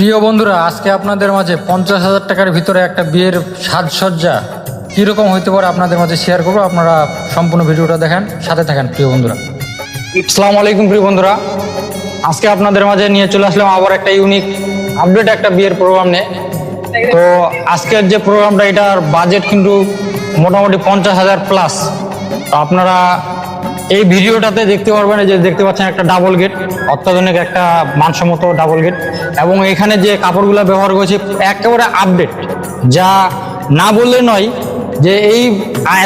প্রিয় বন্ধুরা, আজকে আপনাদের মাঝে পঞ্চাশ হাজার টাকার ভিতরে একটা বিয়ের সাজসজ্জা কীরকম হইতে পারে আপনাদের মাঝে শেয়ার করব। আপনারা সম্পূর্ণ ভিডিওটা দেখেন, সাথে থাকেন, প্রিয় বন্ধুরা। আসসালামু আলাইকুম, প্রিয় বন্ধুরা। আজকে আপনাদের মাঝে নিয়ে চলে আসলাম আবার একটা ইউনিক আপডেট একটা বিয়ের প্রোগ্রাম নিয়ে। তো আজকের যে প্রোগ্রামটা এটার বাজেট কিন্তু মোটামুটি পঞ্চাশ হাজার প্লাস তো আপনারা এই ভিডিওটাতে দেখতে পারবেন যে দেখতে পাচ্ছেন একটা ডাবল গেট অত্যাধুনিক একটা মানসম্মত ডাবল গেট এবং এখানে যে কাপড়গুলো ব্যবহার করেছে, একেবারে আপডেট যা না বললে নয় যে এই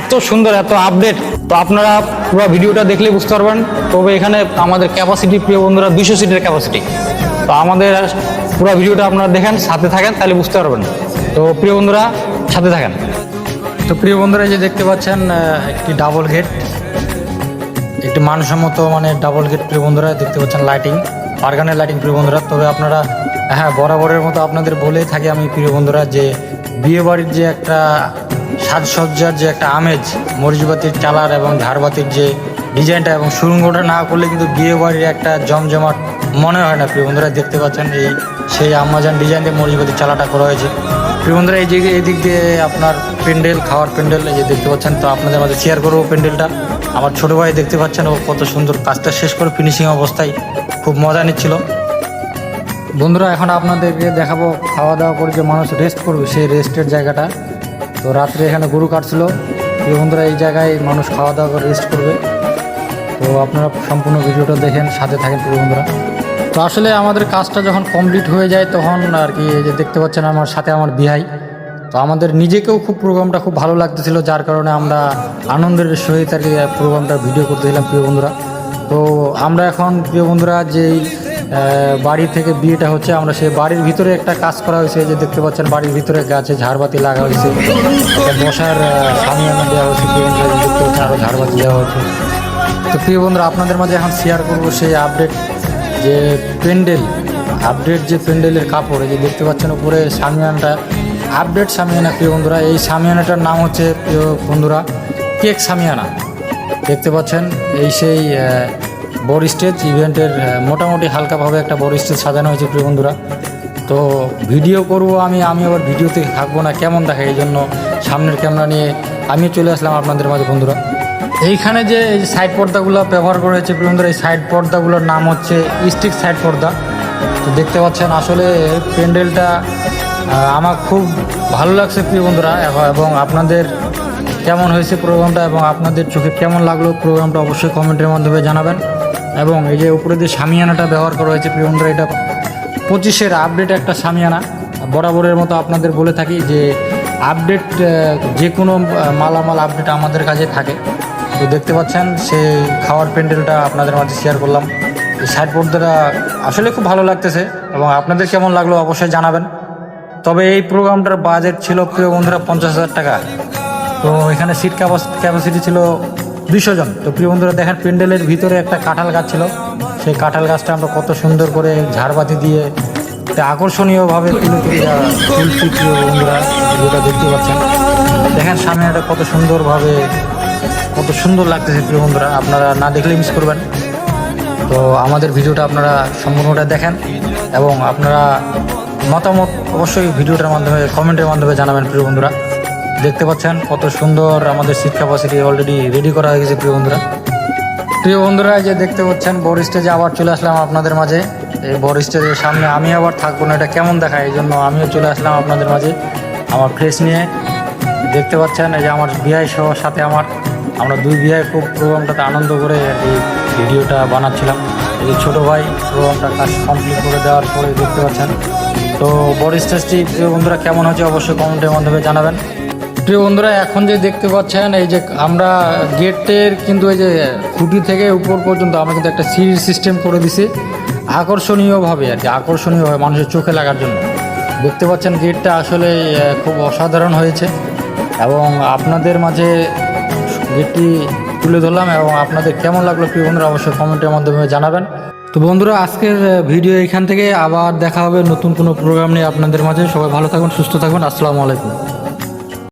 এত সুন্দর, এত আপডেট তো আপনারা পুরো ভিডিওটা দেখলে বুঝতে পারবেন। তবে এখানে আমাদের ক্যাপাসিটি প্রিয় বন্ধুরা দুশো সিটের ক্যাপাসিটি তো আমাদের পুরো ভিডিওটা আপনারা দেখেন, সাথে থাকেন, তাহলে বুঝতে পারবেন। তো প্রিয় বন্ধুরা, সাথে থাকেন। তো প্রিয় বন্ধুরা যে দেখতে পাচ্ছেন একটি ডাবল গেট একটি মানুষের মতো মানে ডাবল গেট প্রিয় বন্ধুরা, দেখতে পাচ্ছেন লাইটিং বার্গানের লাইটিং প্রিয় বন্ধুরা, তবে আপনারা হ্যাঁ বরাবরের মতো আপনাদের বলেই থাকি আমি প্রিয় বন্ধুরা যে বিয়ে বাড়ির যে একটা সাজসজ্জার যে একটা আমেজ, মরিচবাতির চালার এবং ঝাড়বাতির যে ডিজাইনটা এবং সুরঙ্গটা না করলে কিন্তু বিয়ে বাড়ির একটা জমজমাট মনে হয় না, প্রিয় বন্ধুরা, দেখতে পাচ্ছেন এই সেই আমাজন ডিজাইন দিয়ে মরিচবাতির চালাটা করা হয়েছে। প্রিয় বন্ধুরা, এই দিকে এই দিক দিয়ে আপনার প্যান্ডেল খাওয়ার প্যান্ডেল এই যে দেখতে পাচ্ছেন, তো আপনাদের মাঝে শেয়ার করব প্যান্ডেলটা আমার ছোটো ভাই দেখতে পাচ্ছেন, ও কত সুন্দর কাজটা শেষ করে ফিনিশিং অবস্থায় খুব মজা নিচ্ছিল। বন্ধুরা, এখন আপনাদেরকে দেখাবো খাওয়া দাওয়া করে যে মানুষ রেস্ট করবে, সেই রেস্টের জায়গাটা। তো রাত্রে এখানে গরু কাটছিল। এই বন্ধুরা, এই জায়গায় মানুষ খাওয়া দাওয়া করে রেস্ট করবে। তো আপনারা সম্পূর্ণ ভিডিওটা দেখেন, সাথে থাকেন প্রিয় বন্ধুরা। তো আসলে আমাদের কাজটা যখন কমপ্লিট হয়ে যায়, তখন আর কি যে দেখতে পাচ্ছেন আমার সাথে আমার বিহাই। তো আমাদের নিজেকেও খুব প্রোগ্রামটা খুব ভালো লাগতেছিল, যার কারণে আমরা আনন্দের সহিত আর কি প্রোগ্রামটা ভিডিও করতেছিলাম প্রিয় বন্ধুরা। তো আমরা এখন প্রিয় বন্ধুরা যেই বাড়ি থেকে বিয়েটা হচ্ছে, আমরা সেই বাড়ির ভিতরে একটা কাজ করা হয়েছে যে দেখতে পাচ্ছেন বাড়ির ভিতরে গাছে ঝাড়বাতি লাগা হয়েছে। বসার সামিয়ানা দেওয়া হয়েছে, প্রিয় বন্ধুরা দেখতে পাচ্ছেন আরও ঝাড়বাতি দেওয়া হয়েছে। তো প্রিয় বন্ধুরা, আপনাদের মাঝে এখন শেয়ার করব সেই আপডেট যে প্যান্ডেল আপডেট যে প্যান্ডেলের কাপড় যে দেখতে পাচ্ছেন উপরে সামিয়ানাটা। আপডেট সামিয়ানা, প্রিয় বন্ধুরা, এই সামিয়ানাটার নাম হচ্ছে, প্রিয় বন্ধুরা, কেক সামিয়ানা। দেখতে পাচ্ছেন, এই সেই বড় স্টেজ ইভেন্টের মোটামুটি হালকাভাবে একটা বড় স্টেজ সাজানো হয়েছে, প্রিয় বন্ধুরা। তো ভিডিও করব আমি আমি আবার ভিডিওতে থাকব না, কেমন দেখে, এই জন্য সামনের ক্যামেরা নিয়ে আমি চলে আসলাম আপনাদের মাঝে, বন্ধুরা। এইখানে যে এই সাইড পর্দাগুলো ব্যবহার করা হয়েছে বন্ধুরা এই সাইড পর্দাগুলোর নাম হচ্ছে স্টিক সাইড পর্দা। তো দেখতে পাচ্ছেন আসলে প্যান্ডেলটা আমার খুব ভালো লাগছে প্রিয় বন্ধুরা, এবং আপনাদের কেমন হয়েছে প্রোগ্রামটা এবং আপনাদের চোখে কেমন লাগল প্রোগ্রামটা অবশ্যই কমেন্টের মাধ্যমে জানাবেন। এবং এই যে উপরে যে সামিয়ানাটা ব্যবহার করা হয়েছে প্রিয় বন্ধুরা, এটা পঁচিশের আপডেট একটা সামিয়ানা। বরাবরের মতো আপনাদের বলে থাকি যে আপডেট যে কোনো মালামাল আপডেট আমাদের কাছে থাকে। তো দেখতে পাচ্ছেন সেই খাওয়ার প্যান্ডেলটা আপনাদের মাঝে শেয়ার করলাম। এই সাইড পর্দাটা আসলে খুব ভালো লাগতেছে এবং আপনাদের কেমন লাগল অবশ্যই জানাবেন। তবে এই প্রোগ্রামটার বাজেট ছিল, প্রিয় বন্ধুরা, পঞ্চাশ হাজার টাকা। তো এখানে সিট ক্যাপাসিটি ছিল দুশো জন। তো প্রিয় বন্ধুরা, দেখেন প্যান্ডেলের ভিতরে একটা কাঁঠাল গাছ ছিল। সেই কাঁঠাল গাছটা আমরা কত সুন্দর করে ঝাড়বাতি দিয়ে একটা আকর্ষণীয়ভাবে তুলে তুলে তুলছি, প্রিয় বন্ধুরা, যেটা দেখতে পাচ্ছেন। দেখেন সামনে এটা কত সুন্দরভাবে কত সুন্দর লাগতেছে প্রিয় বন্ধুরা। আপনারা না দেখলে মিস করবেন। তো আমাদের ভিডিওটা আপনারা সম্পূর্ণটা দেখেন এবং আপনারা মতামত অবশ্যই ভিডিওটার মাধ্যমে, কমেন্টের মাধ্যমে জানাবেন প্রিয় বন্ধুরা। দেখতে পাচ্ছেন কত সুন্দর আমাদের সিট ক্যাপাসিটি অলরেডি রেডি করা হয়ে গেছে প্রিয় বন্ধুরা। প্রিয় বন্ধুরা যে দেখতে পাচ্ছেন, বড় স্টেজে আবার চলে আসলাম আপনাদের মাঝে। এই বড় স্টেজের সামনে আমি আবার থাকব না, এটা কেমন দেখায়? এই জন্য আমিও চলে আসলাম আপনাদের মাঝে, আমার ফ্রেশ নিয়ে। দেখতে পাচ্ছেন, এই যে আমার বিআই সহ সাথে আমার আমরা দুই বিআই খুব প্রোগ্রামটাতে আনন্দ করে আর কি ভিডিওটা বানাচ্ছিলাম। এই ছোটো ভাই প্রোগ্রামটা কাজ কমপ্লিট করে দেওয়ার পরে দেখতে পাচ্ছেন। তো বড় স্টেজটি প্রিয় বন্ধুরা কেমন হচ্ছে অবশ্যই কমেন্টের মাধ্যমে জানাবেন। প্রিয় বন্ধুরা, এখন যে দেখতে পাচ্ছেন, এই যে আমরা গেটের কিন্তু এই যে খুঁটি থেকে উপর পর্যন্ত আমরা কিন্তু একটা সিঁড়ির সিস্টেম করে দিছি, আকর্ষণীয়ভাবে আর কি, আকর্ষণীয়ভাবে মানুষের চোখে লাগার জন্য। দেখতে পাচ্ছেন গেটটা আসলে খুব অসাধারণ হয়েছে। এবং আপনাদের মাঝে গেটটি তুলে ধরলাম এবং আপনাদের কেমন লাগল প্রিয় বন্ধুরা অবশ্যই কমেন্টের মাধ্যমে জানাবেন। তো বন্ধুরা, আজকের ভিডিও এখান থেকে আবার দেখা হবে নতুন কোনো প্রোগ্রাম নিয়ে আপনাদের মাঝে। সবাই ভালো থাকুন, সুস্থ থাকুন। আসসালামু আলাইকুম।